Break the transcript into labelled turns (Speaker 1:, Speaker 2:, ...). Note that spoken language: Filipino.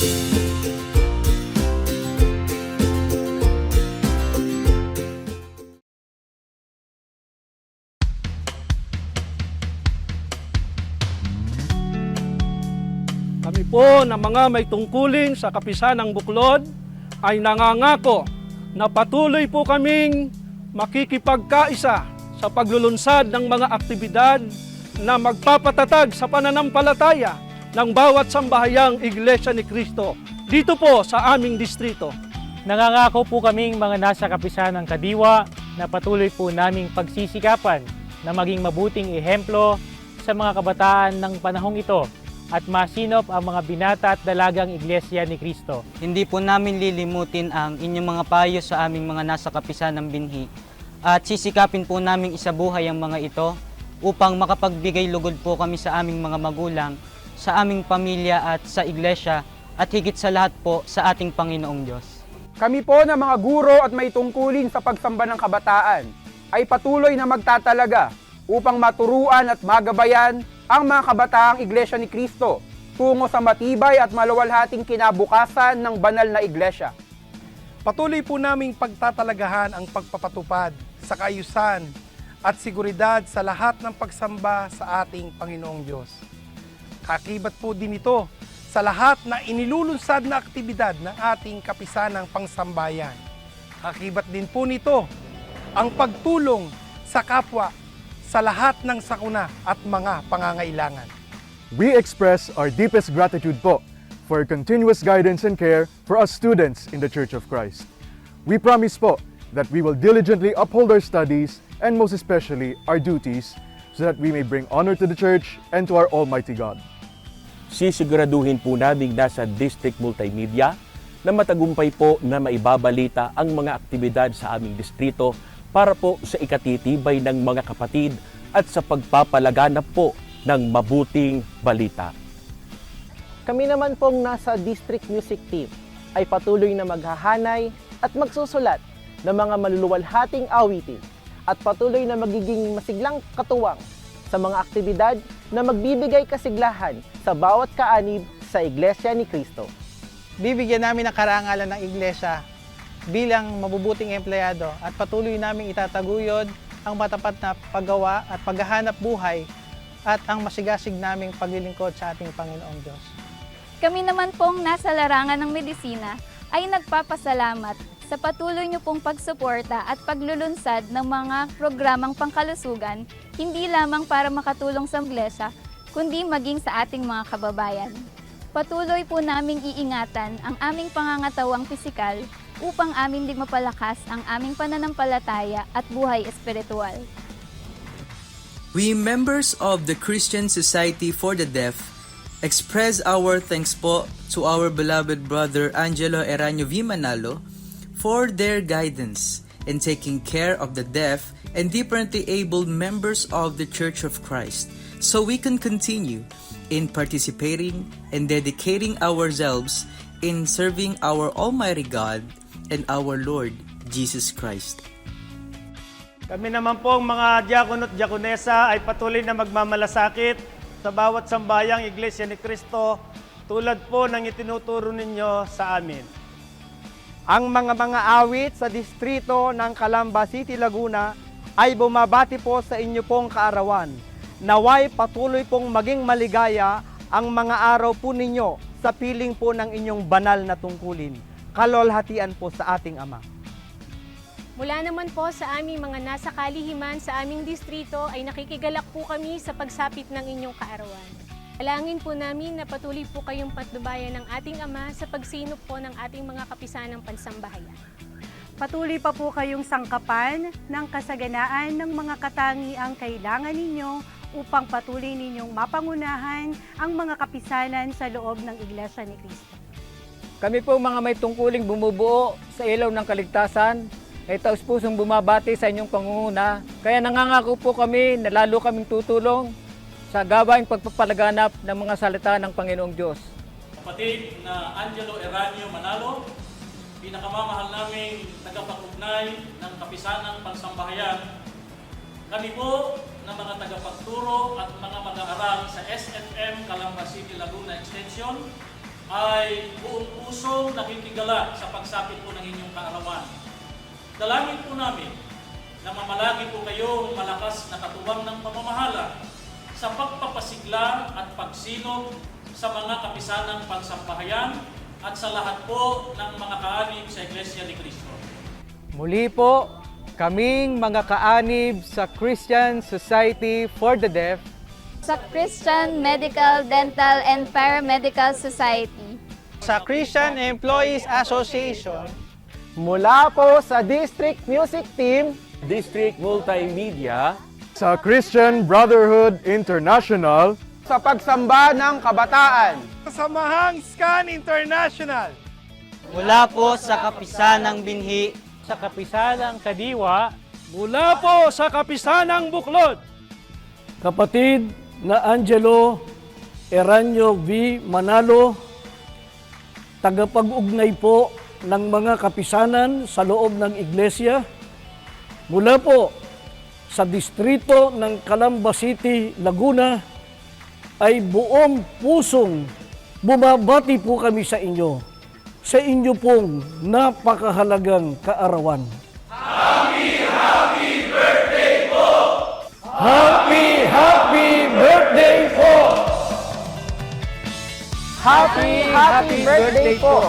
Speaker 1: Kami po na mga may tungkulin sa kapisanang buklod ay nangangako na patuloy po kaming makikipagkaisa sa paglulunsad ng mga aktibidad na magpapatatag sa pananampalataya ng bawat sambahayang Iglesia ni Kristo dito po sa aming distrito.
Speaker 2: Nangangako po kaming mga nasa kapisan ng Kadiwa na patuloy po naming pagsisikapan na maging mabuting ehemplo sa mga kabataan ng panahong ito at masinop ang mga binata at dalagang iglesia ni Kristo.
Speaker 3: Hindi po namin lilimutin ang inyong mga payo sa aming mga nasa kapisan ng binhi at sisikapin po namin isabuhay ang mga ito upang makapagbigay lugod po kami sa aming mga magulang, sa aming pamilya at sa iglesia at higit sa lahat po sa ating Panginoong Diyos.
Speaker 4: Kami po na mga guro at may tungkulin sa pagsamba ng kabataan ay patuloy na magtatalaga upang maturuan at magabayan ang mga kabataang Iglesia ni Kristo tungo sa matibay at maluwalhating kinabukasan ng banal na iglesia.
Speaker 5: Patuloy po naming pagtatalagahan ang pagpapatupad sa kaayusan at seguridad sa lahat ng pagsamba sa ating Panginoong Diyos. Kakibat po din ito sa lahat na inilulunsad na aktibidad ng ating kapisanang pangsambayan. Kakibat din po nito ang pagtulong sa kapwa sa lahat ng sakuna at mga pangangailangan.
Speaker 6: We express our deepest gratitude po for your continuous guidance and care for us students in the Church of Christ. We promise po that we will diligently uphold our studies and most especially our duties so that we may bring honor to the Church and to our Almighty God.
Speaker 7: Sisiguraduhin po naming nasa District Multimedia na matagumpay po na maibabalita ang mga aktibidad sa aming distrito para po sa ikatitibay ng mga kapatid at sa pagpapalaganap po ng mabuting balita.
Speaker 8: Kami naman pong nasa District Music Team ay patuloy na maghahanay at magsusulat ng mga maluluwalhating awitin at patuloy na magiging masiglang katuwang sa mga aktibidad na magbibigay kasiglahan sa bawat kaanib sa Iglesia ni Kristo.
Speaker 9: bibigyan namin ng karangalan ng iglesia bilang mabubuting empleyado at patuloy namin itataguyod ang matapat na paggawa at paghahanap buhay at ang masigasig naming paglilingkod sa ating Panginoong Diyos.
Speaker 10: Kami naman pong nasa larangan ng medisina ay nagpapasalamat sa patuloy niyo pong pagsuporta at paglulunsad ng mga programang pangkalusugan, hindi lamang para makatulong sa iglesia, kundi maging sa ating mga kababayan. Patuloy po naming iingatan ang aming pangangatawang pisikal upang aming di mapalakas ang aming pananampalataya at buhay espiritual.
Speaker 11: We members of the Christian Society for the Deaf express our thanks po to our beloved brother Angelo Eranio V. Manalo for their guidance in taking care of the deaf and differently abled members of the Church of Christ so we can continue in participating and dedicating ourselves in serving our Almighty God and our Lord Jesus Christ.
Speaker 2: Kami naman po ang mga diakon at diakonesa ay patuloy na magmamalasakit sa bawat sambayang iglesia ni Kristo tulad po ng itinuturo ninyo sa amin.
Speaker 4: Ang mga mga awit sa distrito ng Calamba City, Laguna ay bumabati po sa inyo pong kaarawan. Naway patuloy pong maging maligaya ang mga araw po ninyo sa piling po ng inyong banal na tungkulin. Kalolhatian po sa ating Ama.
Speaker 12: Mula naman po sa aming mga nasa kalihiman sa aming distrito ay nakikigalak po kami sa pagsapit ng inyong kaarawan. Alangin po namin na patuloy po kayong patnubayan ng ating Ama sa pagsinop po ng ating mga kapisanang pansambahayan.
Speaker 13: Patuloy pa po kayong sangkapan ng kasaganaan ng mga katangiang kailangan ninyo upang patuloy ninyong mapangunahan ang mga kapisanan sa loob ng Iglesia ni Cristo.
Speaker 9: Kami po mga may tungkuling bumubuo sa ilaw ng kaligtasan ay taus pusong bumabati sa inyong pangunguna. Kaya nangangako po kami na lalo kaming tutulong sa gawaing pagpapalaganap ng mga salita ng Panginoong Diyos.
Speaker 1: Kapatid na Angelo Eranio Manalo, pinakamamahal naming tagapag-ugnay ng kapisanang pangsambahayan. Kami po ng mga tagapagturo at mga mag-aaral sa SFM Calamba City Laguna Extension
Speaker 14: ay buong pusong nakikigala sa pagsapit po ng inyong kaarawan. Dalangin po namin na mamalagi po kayong malakas na katuwang ng pamamahala sa pagpapasigla at pagsilog sa mga kapisanang pansampahayan at sa lahat po ng mga kaanib sa Iglesia ni Cristo.
Speaker 9: Muli po, kaming mga kaanib sa Christian Society for the Deaf
Speaker 10: Sa Christian Medical, Dental, and Paramedical Society.
Speaker 4: Sa Christian Employees Association,
Speaker 8: Mula po sa District Music Team,
Speaker 7: District Multimedia,
Speaker 6: Sa Christian Brotherhood International,
Speaker 4: sa pagsamba ng kabataan,
Speaker 5: Samahang Scan International,
Speaker 3: Mula po sa kapisanang binhi,
Speaker 2: Sa kapisanang Kadiwa,
Speaker 1: Mula po sa Kapisanang Buklod,
Speaker 15: kapatid na Angelo Eranio V. Manalo, tagapag-ugnay po ng mga kapisanan sa loob ng iglesia, mula po sa distrito ng Calamba City, Laguna, ay buong pusong bumabati po kami sa inyo sa inyo pong napakahalagang kaarawan. Happy, happy birthday po!
Speaker 8: happy, happy birthday po!